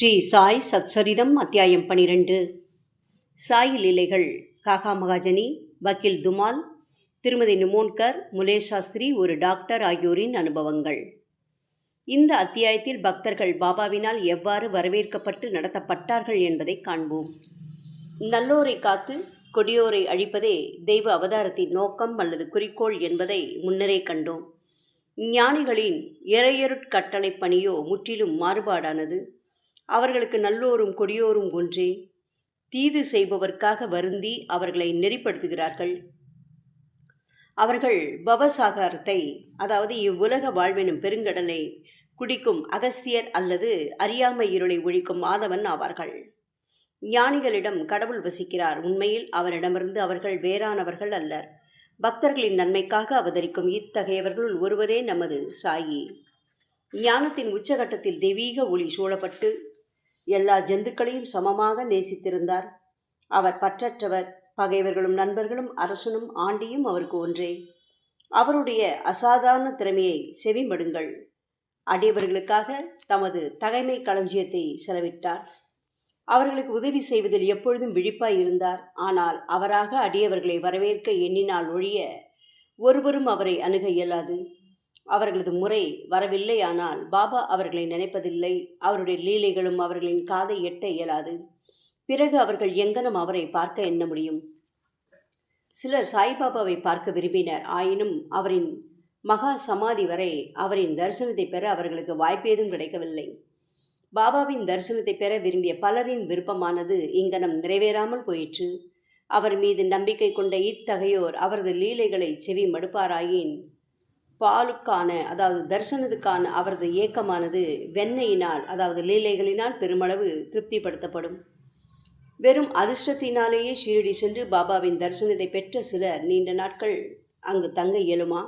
ஸ்ரீ சாய் சத்சரிதம் அத்தியாயம் பனிரெண்டு. சாய் லீலைகள் காகா மகாஜனி வக்கீல் துமால் திருமதி நிமோன்கர் முலேஷ் சாஸ்திரி ஒரு டாக்டர் ஆகியோரின் அனுபவங்கள். இந்த அத்தியாயத்தில் பக்தர்கள் பாபாவினால் எவ்வாறு வரவேற்கப்பட்டு நடத்தப்பட்டார்கள் என்பதை காண்போம். நல்லோரை காத்து கொடியோரை அழிப்பதே தெய்வ அவதாரத்தின் நோக்கம் அல்லது குறிக்கோள் என்பதை முன்னரே கண்டோம். ஞானிகளின் இறையருட்கட்டளை பணியோ முற்றிலும் மாறுபாடானது. அவர்களுக்கு நல்லோரும் கொடியோரும் ஒன்றே. தீது செய்பவர்க்காக வருந்தி அவர்களை நெறிப்படுத்துகிறார்கள். அவர்கள் பவசாகாரத்தை அதாவது இவ்வுலக வாழ்வெனும் பெருங்கடலை குடிக்கும் அகஸ்தியர் அல்லது அறியாமை இருளை ஒழிக்கும் மாதவன் ஆவார்கள். ஞானிகளிடம் கடவுள் வசிக்கிறார். உண்மையில் அவரிடமிருந்து அவர்கள் வேறானவர்கள் அல்லர். பக்தர்களின் நன்மைக்காக அவதரிக்கும் இத்தகையவர்களுள் ஒருவரே நமது சாயி. ஞானத்தின் உச்சகட்டத்தில் தெய்வீக ஒளி சூழப்பட்டு எல்லா ஜந்துக்களையும் சமமாக நேசித்திருந்தார். அவர் பற்றற்றவர் பகைவர்களும் நண்பர்களும் அரசனும் ஆண்டியும் அவருக்கு ஒன்றே. அவருடைய அசாதாரண திறமையை செவிமடுங்கள். அடியவர்களுக்காக தமது தகைமை களஞ்சியத்தை செலவிட்டார். அவர்களுக்கு உதவி செய்வதில் எப்பொழுதும் விழிப்பாய் இருந்தார். ஆனால் அவராக அடியவர்களை வரவேற்க எண்ணினால் ஒழிய ஒருவரும் அவரை அணுக இயலாது. அவர்களது முறை வரவில்லை ஆனால் பாபா அவர்களை நினைப்பதில்லை. அவருடைய லீலைகளும் அவர்களின் காதை எட்ட இயலாது. பிறகு அவர்கள் எங்கனம் அவரை பார்க்க எண்ண முடியும்? சிலர் சாய்பாபாவை பார்க்க விரும்பினர். ஆயினும் அவரின் மகா சமாதி வரை அவரின் தரிசனத்தை பெற அவர்களுக்கு வாய்ப்பேதும் கிடைக்கவில்லை. பாபாவின் தரிசனத்தை பெற விரும்பிய பலரின் விருப்பமானது இங்கனம் நிறைவேறாமல் போயிற்று. அவர் மீது நம்பிக்கை கொண்ட இத்தகையோர் அவரது லீலைகளை செவி மடுப்பாராயின் பாலுக்கான அதாவது தரிசனத்துக்கான அவரது ஏக்கமானது வெண்ணையினால் அதாவது லீலைகளினால் பெருமளவு திருப்திப்படுத்தப்படும். வெறும் அதிர்ஷ்டத்தினாலேயே ஷீரடி சென்று பாபாவின் தரிசனத்தை பெற்ற சிலர் நீண்ட நாட்கள் அங்கு தங்க இயலுமா?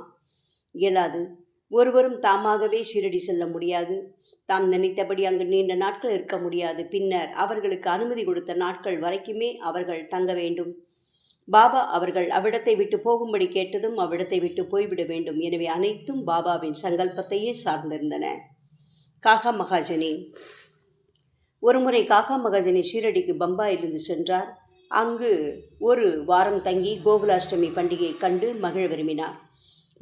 இயலாது. ஒருவரும் தாமாகவே ஷீரடி செல்ல முடியாது. தாம் நினைத்தபடி அங்கு நீண்ட நாட்கள் இருக்க முடியாது. பின்னர் அவர்களுக்கு அனுமதி கொடுத்த நாட்கள் வரைக்குமே அவர்கள் தங்க வேண்டும். பாபா அவர்கள் அவ்விடத்தை விட்டு போகும்படி கேட்டதும் அவ்விடத்தை விட்டு போய்விட வேண்டும். எனவே அனைத்தும் பாபாவின் சங்கல்பத்தையே சார்ந்திருந்தன. காகா மகாஜனி ஒருமுறை காகா மகாஜனி ஷீரடிக்கு பம்பாயிலிருந்து சென்றார். அங்கு ஒரு வாரம் தங்கி கோகுலாஷ்டமி பண்டிகையை கண்டு மகிழ விரும்பினார்.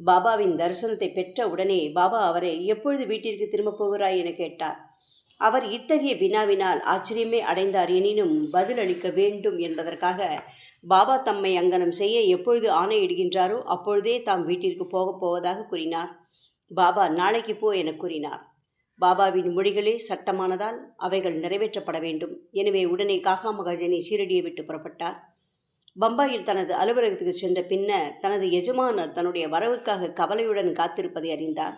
பாபாவின் தரிசனத்தை பெற்ற உடனே பாபா அவரை எப்பொழுது வீட்டிற்கு திரும்பப் போகிறாய்? என கேட்டார். அவர் இத்தகைய வினாவினால் ஆச்சரியமே அடைந்தார். எனினும் பதிலளிக்க வேண்டும் என்பதற்காக பாபா தம்மை அங்கனம் செய்ய எப்பொழுது ஆணையிடுகின்றாரோ அப்பொழுதே தாம் வீட்டிற்கு போகப் போவதாக கூறினார். பாபா நாளைக்கு போ என கூறினார். பாபாவின் மொழிகளே சட்டமானதால் அவைகள் நிறைவேற்றப்பட வேண்டும். எனவே உடனே காகா மகாஜனி ஷீரடியை விட்டு புறப்பட்டார். பம்பாயில் தனது அலுவலகத்துக்கு சென்ற பின்னர் தனது எஜமானர் தன்னுடைய வரவுக்காக கவலையுடன் காத்திருப்பதை அறிந்தார்.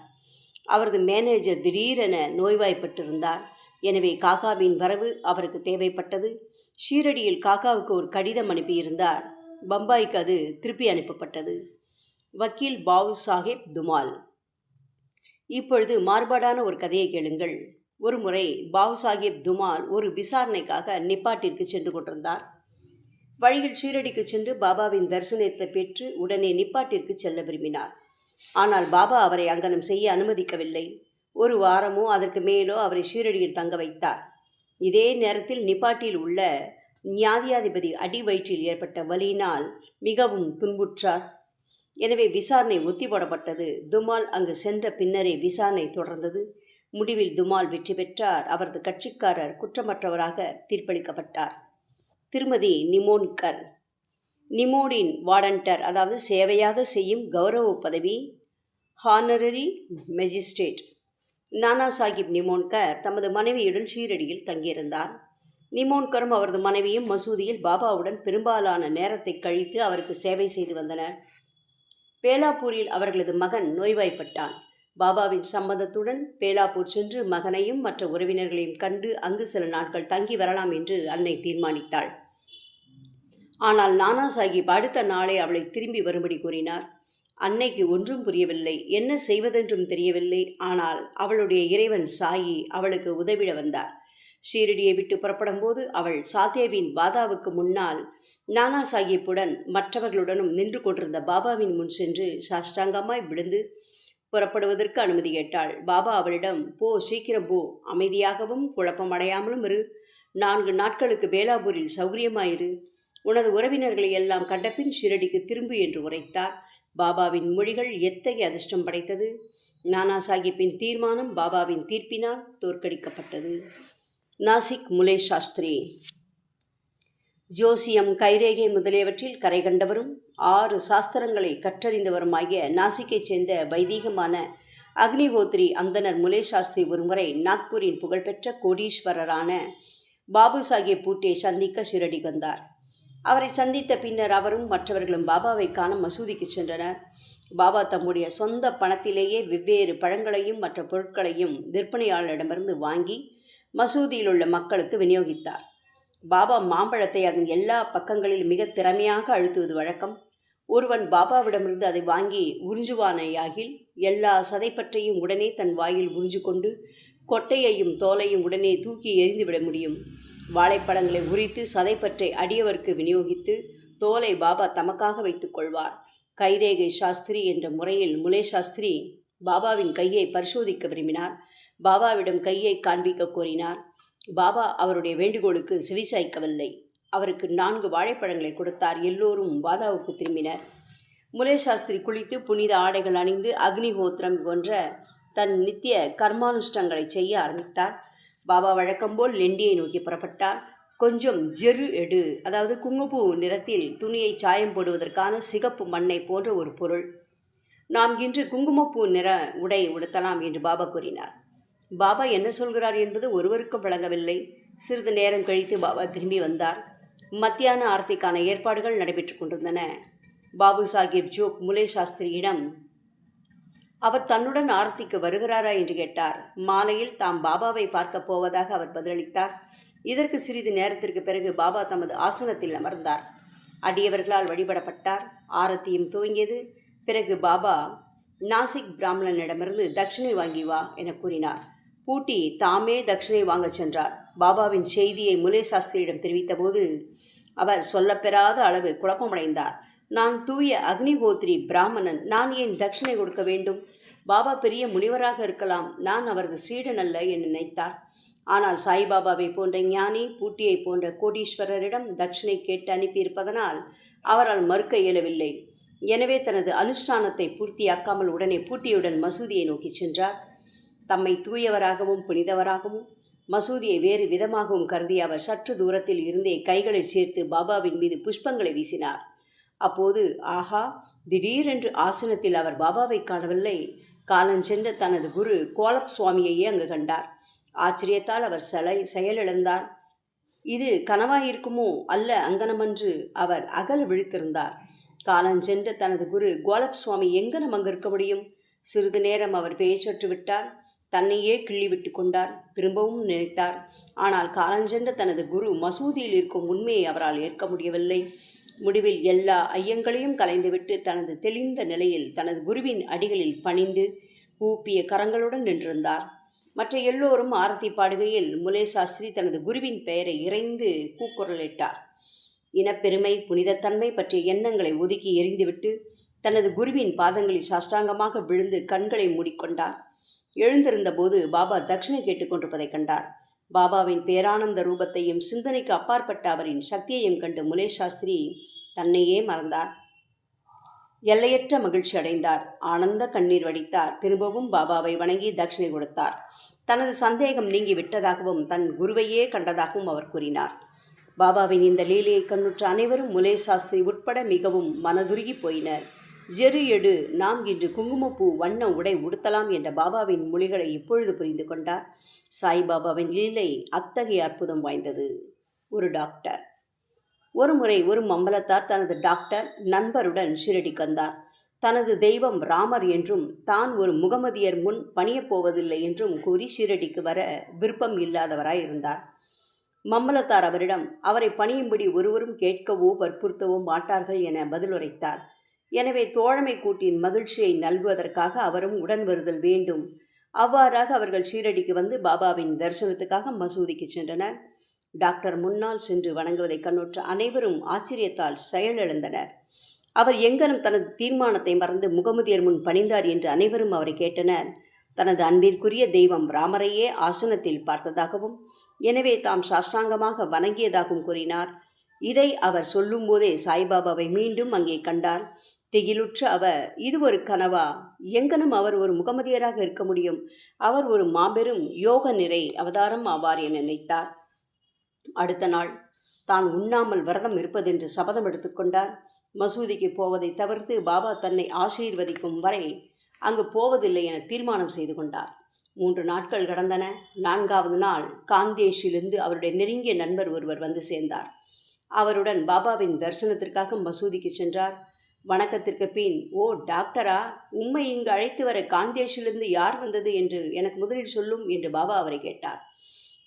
அவரது மேனேஜர் திடீரென நோய்வாய்ப்பட்டிருந்தார். எனவே காகாவின் வரவு அவருக்கு தேவைப்பட்டது. ஷீரடியில் காகாவுக்கு ஒரு கடிதம் அனுப்பியிருந்தார். பம்பாய்க்கு அது திருப்பி அனுப்பப்பட்டது. வக்கீல் பாவு சாஹிப் துமால். இப்பொழுது மாறுபாடான ஒரு கதையை கேளுங்கள். ஒரு முறை பாவு சாஹிப் துமால் ஒரு விசாரணைக்காக நிப்பாட்டிற்கு சென்று கொண்டிருந்தார். வழியில் ஷீரடிக்கு சென்று பாபாவின் தரிசனத்தை பெற்று உடனே நிப்பாட்டிற்கு செல்ல விரும்பினார். ஆனால் பாபா அவரை அங்கனம் செய்ய அனுமதிக்கவில்லை. ஒரு வாரமோ அதற்கு மேலோ அவரை ஷீரடியில் தங்க வைத்தார். இதே நேரத்தில் நிப்பாட்டில் உள்ள ஞாதியாதிபதி அடி வயிற்றில் ஏற்பட்ட வலியினால் மிகவும் துன்புற்றார். எனவே விசாரணை ஒத்தி போடப்பட்டது துமால் அங்கு சென்ற பின்னரே விசாரணை தொடர்ந்தது. முடிவில் துமால் வெற்றி பெற்றார். அவரது கட்சிக்காரர் குற்றமற்றவராக தீர்ப்பளிக்கப்பட்டார். திருமதி நிமோன்கர். நிமோடின் வாடண்டர் அதாவது சேவையாக செய்யும் கௌரவ பதவி ஹானரரி மெஜிஸ்ட்ரேட். நானா சாஹிப் நிமோன்கர் தமது மனைவியுடன் ஷீரடியில் தங்கியிருந்தார். நிமோன்கரும் அவரது மனைவியும் மசூதியில் பாபாவுடன் பெரும்பாலான நேரத்தை கழித்து அவருக்கு சேவை செய்து வந்தனர். பேலாப்பூரில் அவர்களது மகன் நோய்வாய்ப்பட்டான். பாபாவின் சம்மதத்துடன் பேலாப்பூர் சென்று மகனையும் மற்ற உறவினர்களையும் கண்டு அங்கு சில நாட்கள் தங்கி வரலாம் என்று அன்னை தீர்மானித்தாள். ஆனால் நானா சாஹிப் அடுத்த நாளே அவளை திரும்பி வரும்படி கூறினார். அன்னைக்கு ஒன்றும் புரியவில்லை. என்ன செய்வதென்றும் தெரியவில்லை. ஆனால் அவளுடைய இறைவன் சாயி அவளுக்கு உதவிட வந்தார். ஷீரடியை விட்டு புறப்படும் போது அவள் சாத்தேவின் பாதாவுக்கு முன்னால் நானா சாஹிப்புடன் மற்றவர்களுடனும் நின்று கொண்டிருந்த பாபாவின் முன் சென்று சாஷ்டாங்கமாய் விழுந்து புறப்படுவதற்கு அனுமதி கேட்டாள். பாபா அவளிடம் போ சீக்கிரம் போ. அமைதியாகவும் குழப்பமடையாமலும் இரு. நான்கு நாட்களுக்கு பேலாபூரில் சௌகரியமாயிரு. உனது உறவினர்களை எல்லாம் கண்டபின் ஷிரடிக்கு திரும்பு என்று உரைத்தார். பாபாவின் மொழிகள் எத்தகைய அதிர்ஷ்டம் படைத்தது? நானா சாஹிப்பின் தீர்மானம் பாபாவின் தீர்ப்பினால் தோற்கடிக்கப்பட்டது. நாசிக் முலே சாஸ்திரி ஜோசியம் கைரேகை முதலியவற்றில் கரை கண்டவரும் ஆறு சாஸ்திரங்களை கற்றறிந்தவருமாகிய நாசிக்கைச் சேர்ந்த வைதீகமான அக்னிஹோத்ரி அந்தனர் முலே சாஸ்திரி ஒருமுறை நாக்பூரின் புகழ்பெற்ற கோடீஸ்வரரான பாபு சாஹிப் பூட்டியை சந்திக்க ஷிரடி வந்தார். அவரை சந்தித்த பின்னர் அவரும் மற்றவர்களும் பாபாவை காண மசூதிக்கு சென்றனர். பாபா தம்முடைய சொந்த பணத்திலேயே வெவ்வேறு பழங்களையும் மற்ற பொருட்களையும் விற்பனையாளரிடமிருந்து வாங்கி மசூதியில் உள்ள மக்களுக்கு விநியோகித்தார். பாபா மாம்பழத்தை அதன் எல்லா பக்கங்களிலும் மிக திறமையாக அழுத்துவது வழக்கம். ஒருவன் பாபாவிடமிருந்து அதை வாங்கி உறிஞ்சுவானையாகில் எல்லா சதைப்பற்றையும் உடனே தன் வாயில் உறிஞ்சு கொண்டு கொட்டையையும் தோலையும் உடனே தூக்கி எறிந்துவிட முடியும். வாழைப்பழங்களை உரித்து சதைப்பற்றை அடியவருக்கு விநியோகித்து தோலை பாபா தமக்காக வைத்துக் கொள்வார். கைரேகை சாஸ்திரி என்ற முறையில் முலே சாஸ்திரி பாபாவின் கையை பரிசோதிக்க விரும்பினார். பாபாவிடம் கையை காண்பிக்க கோரினார். பாபா அவருடைய வேண்டுகோளுக்கு செவிசாய்க்கவில்லை அவருக்கு நான்கு வாழைப்பழங்களை கொடுத்தார். எல்லோரும் பாதாவுக்கு திரும்பினர். முலே சாஸ்திரி குளித்து புனித ஆடைகள் அணிந்து அக்னிஹோத்திரம் போன்ற தன் நித்திய கர்மானுஷ்டங்களை செய்ய ஆரம்பித்தார். பாபா வழக்கம்போல் லெண்டியை நோக்கி புறப்பட்டார். கொஞ்சம் ஜெரு எடு. அதாவது குங்குமப்பூ நிறத்தில் துணியை சாயம் போடுவதற்கான சிகப்பு மண்ணை போன்ற ஒரு பொருள். நாம் இன்று குங்குமப்பூ நிற உடை உடுத்தலாம் என்று பாபா கூறினார். பாபா என்ன சொல்கிறார் என்பது ஒருவருக்கும் விளங்கவில்லை. சிறிது நேரம் கழித்து பாபா திரும்பி வந்தார். மத்தியான ஆர்த்திக்கான ஏற்பாடுகள் நடைபெற்று கொண்டிருந்தன. பாபு சாஹிப் ஜோக் முலே சாஸ்திரியிடம் அவர் தன்னுடன் ஆர்த்திக்கு வருகிறாரா என்று கேட்டார். மாலையில் தாம் பாபாவை பார்க்கப் போவதாக அவர் பதிலளித்தார். இதற்கு சிறிது நேரத்திற்கு பிறகு பாபா தமது ஆசனத்தில் அமர்ந்தார். அடியவர்களால் வழிபடப்பட்டார். ஆரத்தியும் துவங்கியது. பிறகு பாபா நாசிக் பிராமணனிடமிருந்து தட்சிணை வாங்கி வா என கூறினார். பூட்டி தாமே தட்சிணை வாங்கச் சென்றார். பாபாவின் செய்தியை முலே சாஸ்திரியிடம் தெரிவித்தபோது அவர் சொல்லப்பெறாத அளவு குழப்பமடைந்தார். நான் தூய அக்னிஹோத்ரி பிராமணன். நான் ஏன் தட்சிணை கொடுக்க வேண்டும்? பாபா பெரிய முனிவராக இருக்கலாம். நான் அவரது சீடன் அல்ல என்று நினைத்தார். ஆனால் சாய்பாபாவை போன்ற ஞானி பூட்டியை போன்ற கோடீஸ்வரரிடம் தட்சிணை கேட்டு அனுப்பியிருப்பதனால் அவரால் மறுக்க இயலவில்லை. எனவே தனது அனுஷ்டானத்தை பூர்த்தியாக்காமல் உடனே பூட்டியுடன் மசூதியை நோக்கிச் சென்றார். தம்மை தூயவராகவும் புனிதவராகவும் மசூதியை வேறு விதமாகவும் கருதிய அவர் சற்று தூரத்தில் இருந்தே கைகளை சேர்த்து பாபாவின் மீது புஷ்பங்களை வீசினார். அப்போது ஆஹா திடீரென்று ஆசனத்தில் அவர் பாபாவை காணவில்லை. காலஞ்சென்ற தனது குரு கோலப் சுவாமியையே அங்கு கண்டார். ஆச்சரியத்தால் அவர் செலை செயலிழந்தார். இது கனவாயிருக்குமோ அல்ல அங்கனமன்று அவர் அகல் விழித்திருந்தார். காலஞ்சென்ற தனது குரு கோலப் சுவாமி எங்கனம் அங்கு இருக்க முடியும்? சிறிது நேரம் அவர் பேச்சற்று விட்டார். தன்னையே கிள்ளி விட்டு கொண்டார். திரும்பவும் நினைத்தார். ஆனால் காலஞ்சென்ற தனது குரு மசூதியில் இருக்கும் உண்மையை அவரால் ஏற்க முடியவில்லை. முடிவில் எல்லா ஐயங்களையும் கலைந்துவிட்டு தனது தெளிந்த நிலையில் தனது குருவின் அடிகளில் பணிந்து ஊப்பிய கரங்களுடன் நின்றிருந்தார். மற்ற எல்லோரும் ஆரத்தி பாடுகையில் முலே சாஸ்திரி தனது குருவின் பெயரை இறைந்து கூக்குரலிட்டார். இனப்பெருமை புனிதத்தன்மை பற்றிய எண்ணங்களை ஒதுக்கி எறிந்துவிட்டு தனது குருவின் பாதங்களில் சாஷ்டாங்கமாக விழுந்து கண்களை மூடிக்கொண்டார். எழுந்திருந்தபோது பாபா தட்சிணை கேட்டுக்கொண்டிருப்பதைக் கண்டார். பாபாவின் பேரானந்த ரூபத்தையும் சிந்தனைக்கு அப்பாற்பட்ட அவரின் சக்தியையும் கண்டு முலே சாஸ்திரி தன்னையே மறந்தார். எல்லையற்ற மகிழ்ச்சி அடைந்தார். ஆனந்த கண்ணீர் வடித்தார். திரும்பவும் பாபாவை வணங்கி தட்சிணை கொடுத்தார். தனது சந்தேகம் நீங்கி விட்டதாகவும் தன் குருவையே கண்டதாகவும் அவர் கூறினார். பாபாவின் இந்த லீலையை கண்ணுற்ற அனைவரும் முலே சாஸ்திரி உட்பட மிகவும் மனதுருகி போயினர். ஜெரு எடு நாம் இன்று குங்குமப்பூ வண்ண உடை உடுத்தலாம் என்ற பாபாவின் மொழிகளை இப்பொழுது புரிந்து கொண்டார். சாய்பாபாவின் லீலை அத்தகைய அற்புதம் வாய்ந்தது. ஒரு டாக்டர். ஒரு முறை ஒரு மம்பலத்தார் தனது டாக்டர் நண்பருடன் ஷிரடி வந்தார் தனது தெய்வம் ராமர் என்றும் தான் ஒரு முகமதியர் முன் பணியப் போவதில்லை என்றும் கூறி ஷிரடிக்கு வர விருப்பம் இல்லாதவராய் இருந்தார் மம்மலத்தார் அவரிடம் அவரை பணியும்படி ஒருவரும் கேட்கவோ வற்புறுத்தவோ மாட்டார்கள் என பதிலுரைத்தார். எனவே தோழமை கூட்டின் மகிழ்ச்சியை நல்குவதற்காக அவரும் உடன் வருதல் வேண்டும். அவ்வாறாக அவர்கள் ஷீரடிக்கு வந்து பாபாவின் தரிசனத்துக்காக மசூதிக்கு சென்றனர். டாக்டர் முன்னால் சென்று வணங்குவதை கண்ணுற்ற அனைவரும் ஆச்சரியத்தால் செயலிழந்தனர். அவர் எங்கனும் தனது தீர்மானத்தை மறந்து முகமதியர் முன் பணிந்தார் என்று அனைவரும் அவரை கேட்டனர். தனது அன்பிற்குரிய தெய்வம் ராமரையே ஆசனத்தில் பார்த்ததாகவும் எனவே தாம் சாஷ்டாங்கமாக வணங்கியதாகவும் கூறினார். இதை அவர் சொல்லும்போதே சாய்பாபாவை மீண்டும் அங்கே கண்டார். திகிலுற்ற அவர் இது ஒரு கனவா? எங்கனும் அவர் ஒரு முகமதியராக இருக்க முடியும்? அவர் ஒரு மாபெரும் யோக நிறை அவதாரம் ஆவார் என நினைத்தார். அடுத்த நாள் தான் உண்ணாமல் விரதம் இருப்பதென்று சபதம் எடுத்துக்கொண்டார் மசூதிக்கு போவதை தவிர்த்து பாபா தன்னை ஆசீர்வதிக்கும் வரை அங்கு போவதில்லை என தீர்மானம் செய்து கொண்டார். மூன்று நாட்கள் கடந்தன. நான்காவது நாள் காந்தேஷிலிருந்து அவருடைய நெருங்கிய நண்பர் ஒருவர் வந்து சேர்ந்தார். அவருடன் பாபாவின் தரிசனத்திற்காக மசூதிக்கு சென்றார். வணக்கத்திற்கு பின் ஓ டாக்டரா? உம்மை இங்கு அழைத்து வர காந்தேஷிலிருந்து யார் வந்தது என்று எனக்கு முதலில் சொல்லும் என்று பாபா அவரை கேட்டார்.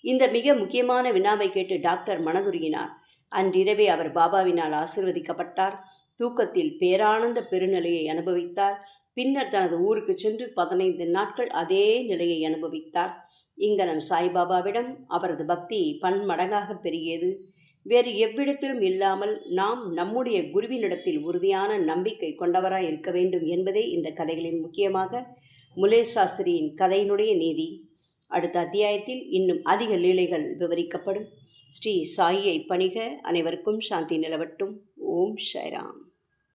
இந்த மிக முக்கியமான வினாவை கேட்டு டாக்டர் மனதுருகினார். அன்றிரவே அவர் பாபாவினால் ஆசிர்வதிக்கப்பட்டார். தூக்கத்தில் பேரானந்த பெருநிலையை அனுபவித்தார். பின்னர் தனது ஊருக்கு சென்று பதினைந்து நாட்கள் அதே நிலையை அனுபவித்தார். இங்கனம் சாய்பாபாவிடம் அவரது பக்தி பன்மடங்காக பெருகியது. வேறு எவ்விடத்திலும் இல்லாமல் நாம் நம்முடைய குருவினிடத்தில் உறுதியான நம்பிக்கை கொண்டவராய் இருக்க வேண்டும் என்பதே இந்த கதைகளின் முக்கியமாக முலே சாஸ்திரியின் கதையினுடைய நீதி. அடுத்த அத்தியாயத்தில் இன்னும் அதிக லீலைகள் விவரிக்கப்படும். ஸ்ரீ சாயியை பணிக அனைவருக்கும் சாந்தி நிலவட்டும். ஓம் ஷைராம்